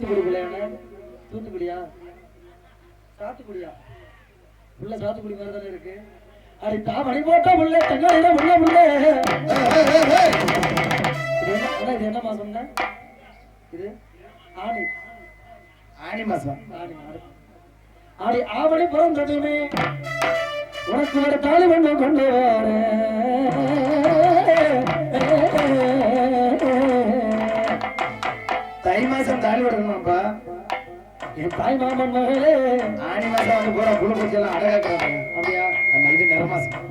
தூத்துக்குடி பிள்ளையான தூத்துக்குடியா? சாத்துக்குடியா? உள்ள சாத்துக்குடி மாதிரி தானே இருக்கு. அடி தாமணி போட்ட முல்லை தங்காயில முள்ள முல்லை. இது என்ன அண்ணா, இது ஆணி ஆனி மாசம். ஆணி. ஆடி. ஆவணி பிறந்ததுமே உனக்கு ஒரு தாலி ஒன்று கொண்டு வரேன் தை மாசம் தாடி விடணும்ப்பா என் தாய் மாமன் மகளே ஆணி மாசம் வந்து பூரா புழு பூச்செல்லாம் அழகாக்குறாங்க அப்படியா? நம்ம இது நிற மாசம்.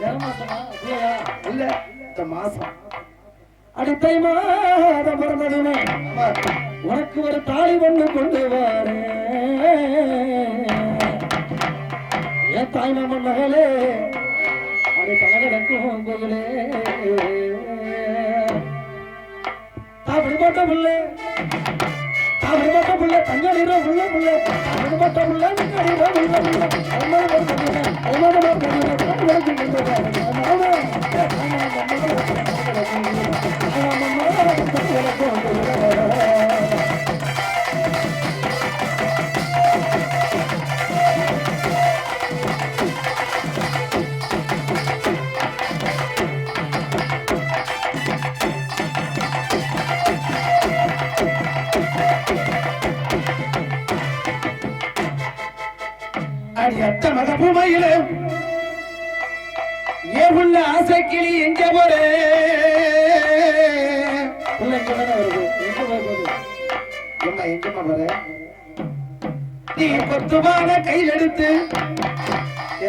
நிற மாசமா? அப்படியா இல்ல. இந்த மாசம். அடுத்த மாதம் பிறந்ததுமே உனக்கு ஒரு தாலி ஒண்ணு கொண்டு வாரு. என் தாய் மாமன் மகளே அது கலகடக்கும் கோயிலே. தாவடி போட்ட புள்ள தாவடி போட்ட புள்ள தங்கடிற உள்ள தங்கடிற உள்ள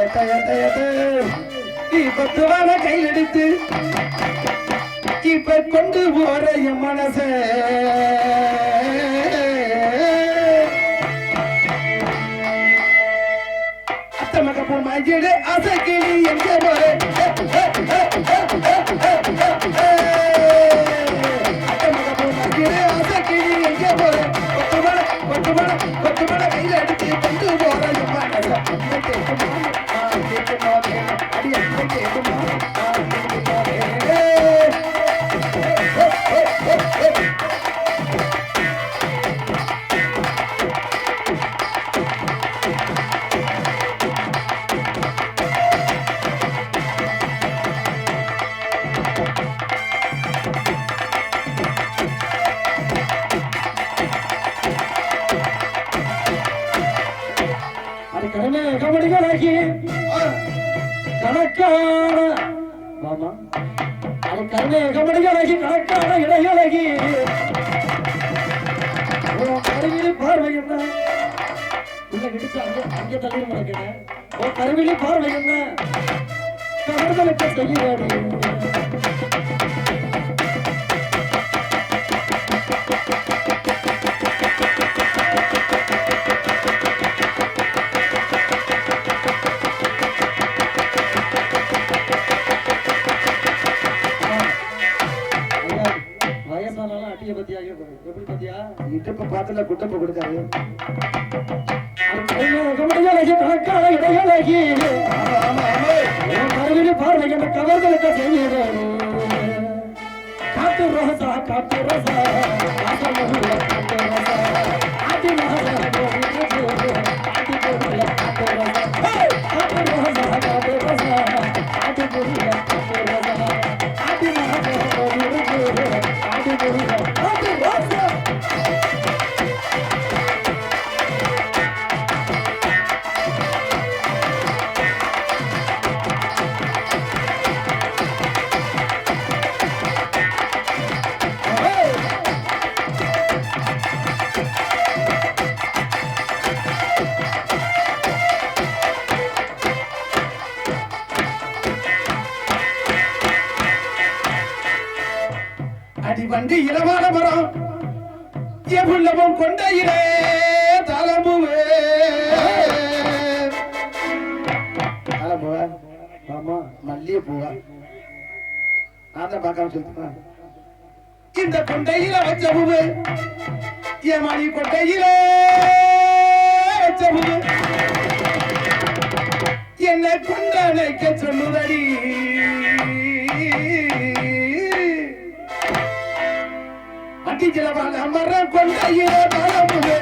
ஏத்த ஏத்த பத்துவான கையில் எடுத்து இப்ப கொண்டு போற என் மனச. அத்தமக்கப்போ மக போ மஞ்சள் அசை எங்க போற கபடிகளாகி நாட்டான இடைகளாகி உன் கருவிழி பார்வை என்ன? உள்ள விடுத்து அங்கே அங்கே தள்ளி முடக்கிறேன் பார்வை என்ன? கவர்தலுக்கு செய்ய வேண்டும் கருவிழி பார்வை என்ற கவர்களுக்கு செய்கிறாரு காட்டு ரோசா காட்டு ரோசா காட்டு காட்டு ரோசா. நான் தான் பார்க்காம சொல்லுமா இந்த கொண்டையில வச்ச பூவு என் மணி கொண்டையிலே வச்ச பூவு என்னை கொண்டனைக்க சொல்லுதடி. அடிக்கிற வாழ மரம் கொண்டையில பழமுவே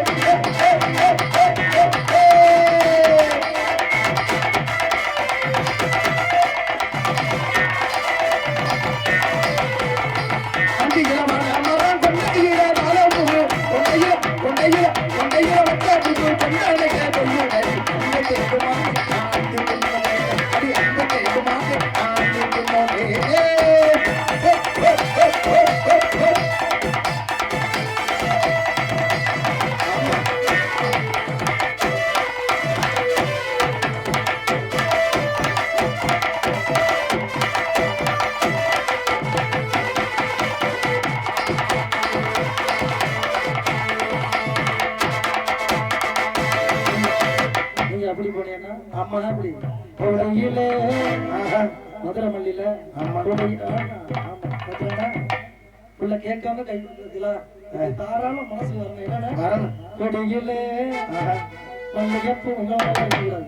மல்லிகைப்பூ கூடாது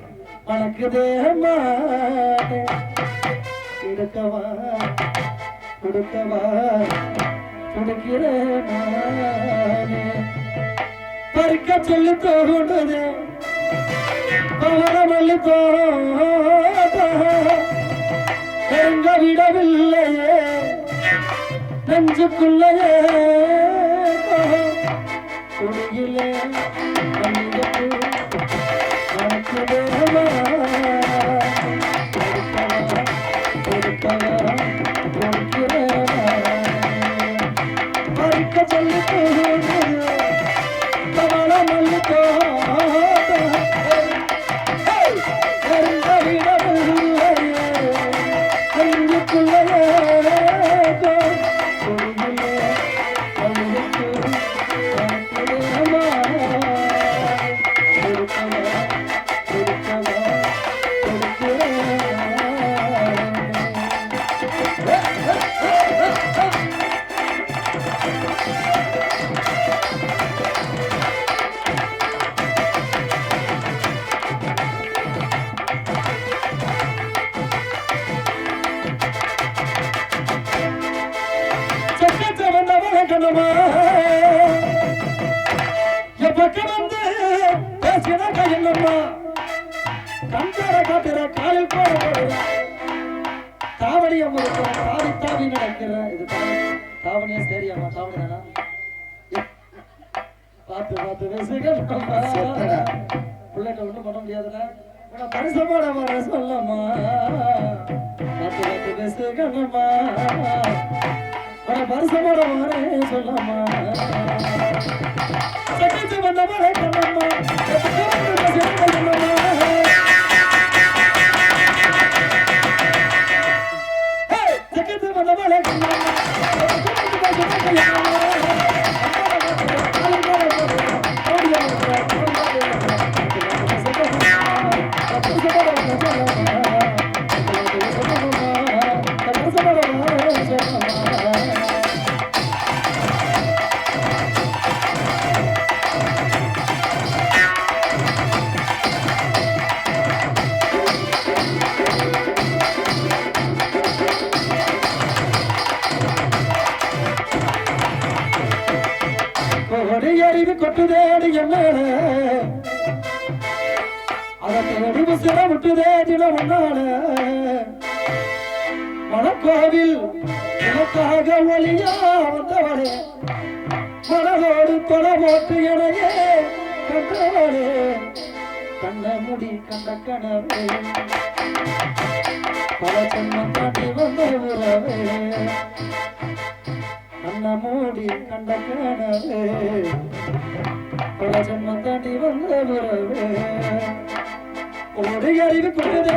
மணக்குதே கொடுக்கவா கொடுக்கிறேன் பறிக்க சொல்லி தோன்றது பவனமல்லி எங்க விடவில்லையே நெஞ்சுக்குள்ளையே குடியிலே பறிக்க சக்கத்தை வந்தவன கண்ணமா என் பக்கம் வந்து பேசினா கையம்மா கண்கார காட்டுற காலில் போட போடுற தாவணிய முறுக்கிற தாவி தாவி நடக்கிற இது தாவணி தாவணியா சரியாமா தாவணி தானா பார்த்து பார்த்து பேசுகிறோம்மா செத்தடா. பிள்ளைகிட்ட ஒண்ணும் பண்ண முடியாதுல உன பரிசமாட வர சொல்லம்மா பார்த்து பார்த்து பேசுகிறோம்மா உன பரிசமாட வர சொல்லம்மா சக்கத்து வந்த வர கண்ணம்மா சக்கத்து வந்த வர ஒரு தேடி விட்டுதே தினம் முன்னால மனக்கோவில் உனக்காக ஒளியா வந்தவளே. மனதோடு தொலை போட்டு எனையே கண்டவளே கண்ண முடி கண்ட கனவே. பல ஜென்மம் காட்டி வந்த உறவே. கண்ண மூடி கண்ட கனவே. பல ஜென்மம் காட்டி வந்த உறவே. ஒரு அறிவு கொண்டது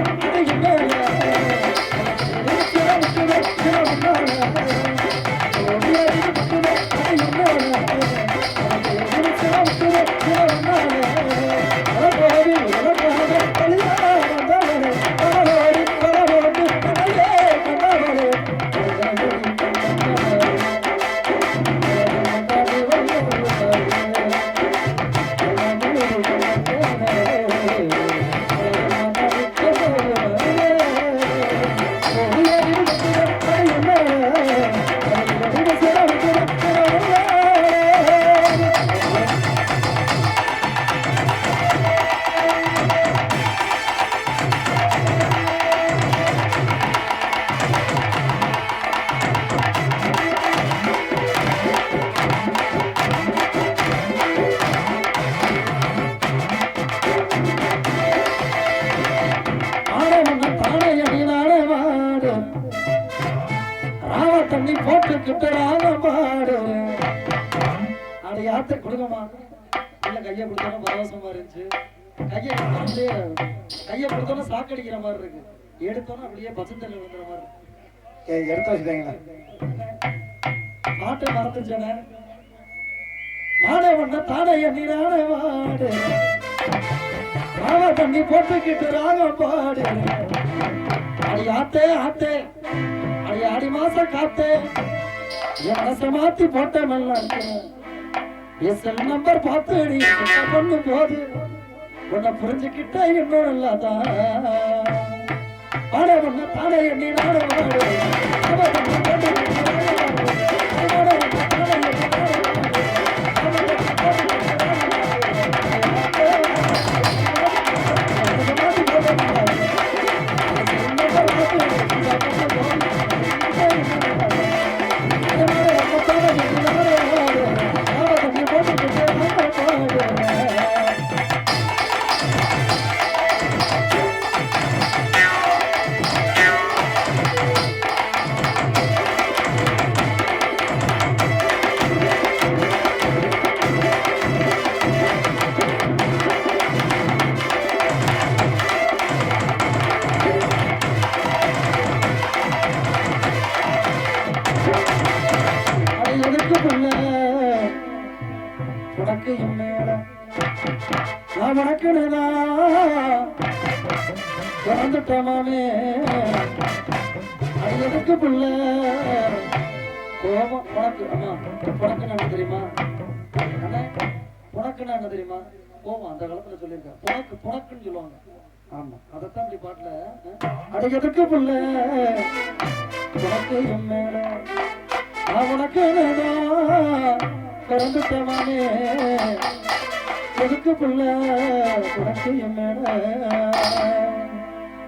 ராகம் பாடுறேன் அட யார்த்த கொடுங்கம்மா இல்ல கையை கொடுத்தோன்னா பரவசமா இருந்துச்சு. கையை அப்படியே கையை கொடுத்தோன்னா சாக்கடிக்கிற மாதிரி இருக்கு. எடுத்தோன்னா அப்படியே பச்சந்தண்ணி விழுந்துற மாதிரி ஏய், எடுத்து வச்சுட்டீங்களா? பாட்டை மறந்துச்சேனே மாடவண்ண தாடைய நீ நாட வாடு மாவ தண்ணி போட்டுக்கிட்டு ராகம் பாடு. அடி ஆத்தே ஆத்தே. அடி ஆடி மாசம் காத்தே. என் மாத்தி போட்ட நல்லா என் நம்பர் பார்த்து நீ என்ன போது. உன்னை புரிஞ்சுக்கிட்டா இன்னும் நல்லாதான். ஆனா தாடைய தானே எண்ணி நானும் பிறந்துட்டமாமே அது எதுக்கு புள்ள? கோபம். உனக்கு ஆமா உனக்கு என்ன தெரியுமா? அண்ணே, உனக்கு என்ன தெரியுமா? கோபம். அந்த காலத்துல சொல்லியிருக்கேன் உனக்கு புனக்குன்னு சொல்லுவாங்க. ஆமா. அதைத்தான் இப்படி பாட்டுல அது எதுக்கு பிள்ளை? உனக்கு என் மேல நான் உனக்கு பிறந்துட்டவனே எதுக்கு பிள்ளை? உனக்கு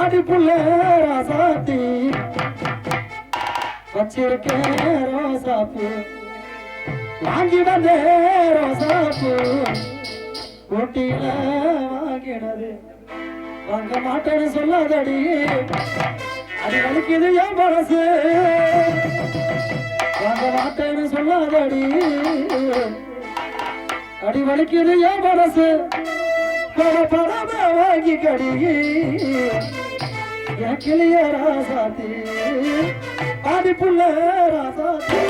பாடி புள்ள ராசாத்தி. வச்சிருக்கேன் ரோசாப்பு. வாங்கி ரோசாப்பு. போட்டியில ஊட்டியில வாங்க மாட்டேன்னு சொல்லாதடி. அது வலிக்குது என் மனசு. வாங்க மாட்டேன்னு சொல்லாதடி. அடி வலிக்குது என் மனசு. பல படமே வாங்கி கடிகி என் கிளிய ராசாத்தி பாடி புள்ள ராசாத்தி.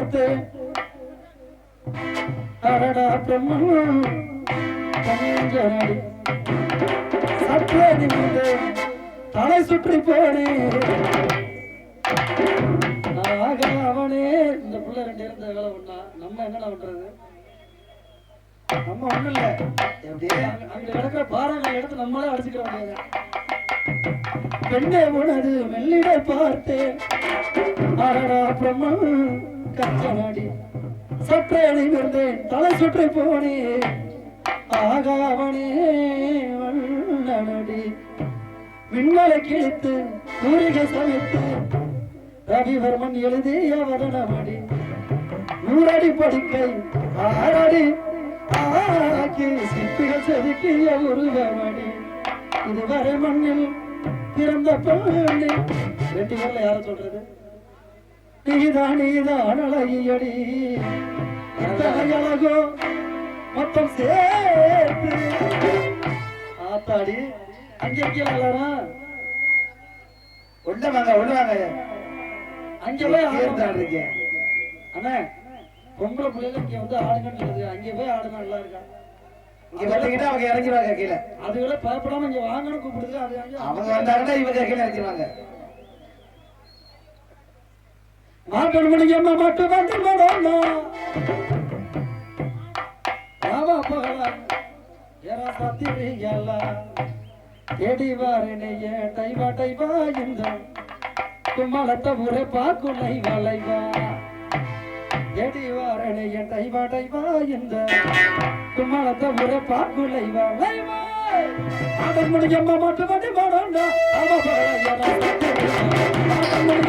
பார்த்து. அடடா பிரம்மன் சற்றே நிமிந்து தலை சுற்றி போனே அவனே இந்த பிள்ளை ரெண்டு இருந்த வேலை ஒண்ணா நம்ம என்னடா பண்றது? நம்ம ஒண்ணும் இல்ல. எப்படி அங்க அங்க கிடக்கிற பாறாங்களை எடுத்து நம்மளே அடிச்சுக்கிற வேண்டியது பெண்ணே உனது மெல்லிட பார்த்தேன். அடடா பிரம்மன் கஞ்சனாடி சற்றே அணிந்திருந்தேன் தலை சுற்றி போனேன் ஆகாவனே வண்ணனடி மின்னலை கிழித்து கூறிகை சமைத்து ரவிவர்மன் எழுதிய வதனமடி. நூறடி படுக்கை ஆறடி. ஆக்கி சிற்பிகள் செதுக்கிய உருவமடி. இதுவரை மண்ணில் பிறந்த பெண்ணு ரெண்டு பேர்ல யார சொல்றது? நீதான் நீதான் அழகியடி அழகோ மொத்தம் சேர்த்து. ஆத்தாடி அங்கே கீழே உள்ள வாங்க உள்ள வாங்க. அங்கே போய் சேர்ந்து. ஆடுறீங்க. அண்ணே பொம்பளை பிள்ளைங்க இங்க வந்து ஆடுங்கன்னு சொல்லுது அங்கே போய் ஆடுனா நல்லா இருக்கா? இங்க வந்துக்கிட்டா அவங்க இறங்கிடுவாங்க கீழே. அதுகளை பயப்படாம இங்க வாங்கன்னு கூப்பிடுது அது அவங்க வந்தாங்கன்னா இவங்க கீழே இறங்கிடுவாங்க மாட்டு மணிக்கம்மா மாட்டு மாட்டு மாடோண்ணா ராவா பகலா எரா சத்திரிகலா தேடி டைவா டைவா இந்த கும்மலத்த ஊரே பாக்குலை வளைவா. தேடி டைவா டைவா இந்த கும்மலத்த ஊரே பாக்குலை வளைவா. ஆடல் மணிக்கம்மா மாட்டு மாட்டு மாடோண்ணா ராவா பகலா எரா சத்திரிகலா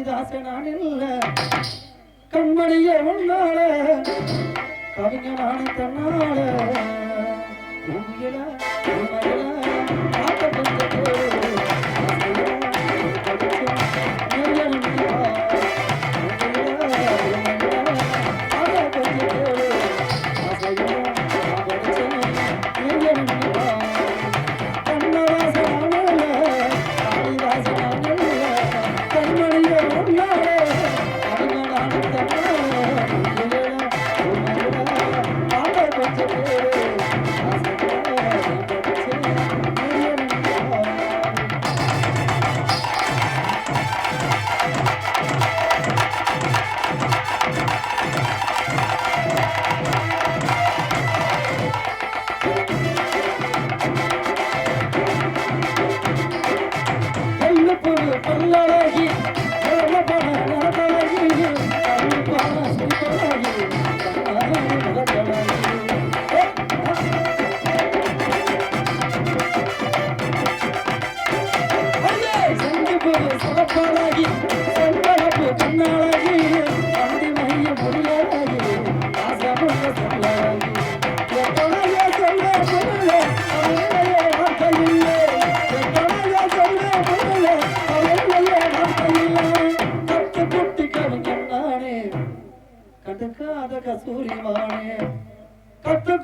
காளிதாச நான் இல்ல கண்மணிய உன்னால கவிஞர் நானும் தன்னால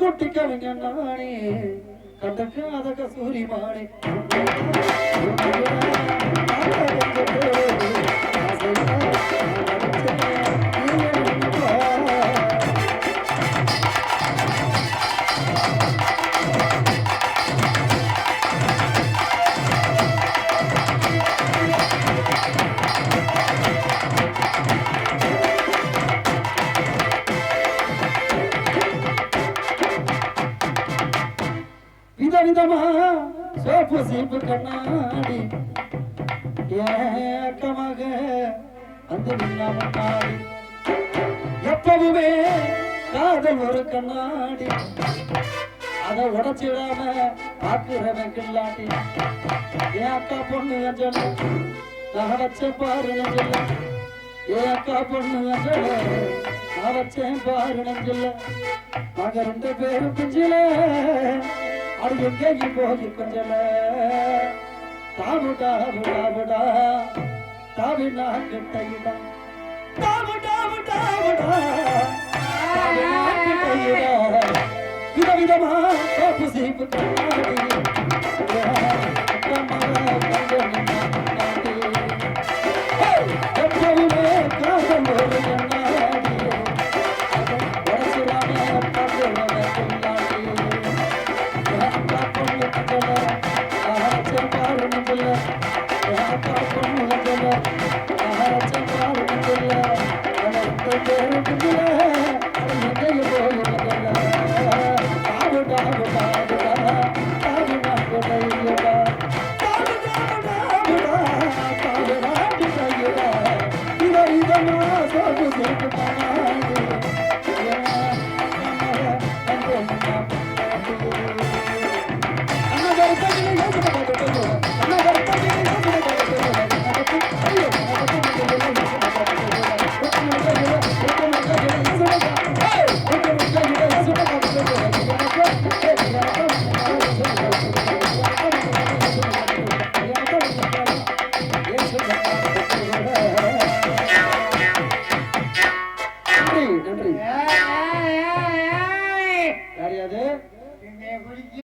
கட்டு குட்டி கவிஞன் நானே கண்டுக்காத சீதமா சோப்பு சீப்பு கண்ணாடி. ஏட்டமாக வந்து நின்னாமட்டாடி எப்பவுமே காதல் ஒரு கண்ணாடி. அதை உடச்சிடாம பாக்குறவன் கில்லாட்டி. ஏன் அக்கா பொண்ணு சொல்ல நான் வச்ச பாருன்னு சொல்ல ஏன் அக்கா பொண்ணு சொல்ல நான் வச்சேன் பாருன்னு சொல்ல மக ரெண்டு பேரும் பிஞ்சில. ಅದು ಎಕ್ಕೆ ನೀ ಹೋಗಿಕೊಂಡಲ ತಾಬುಡ ಬುಡ ತಾವಿನ ಕೆಟ್ಟಗಿಡ ತಾಬುಡ ಬುಡ ವಿಧ ವಿಧಮಾ ಸೋಪು ಸೀಪು ಕಮಾಡಿ ಕಮಲ ಕಂಡು Thank you.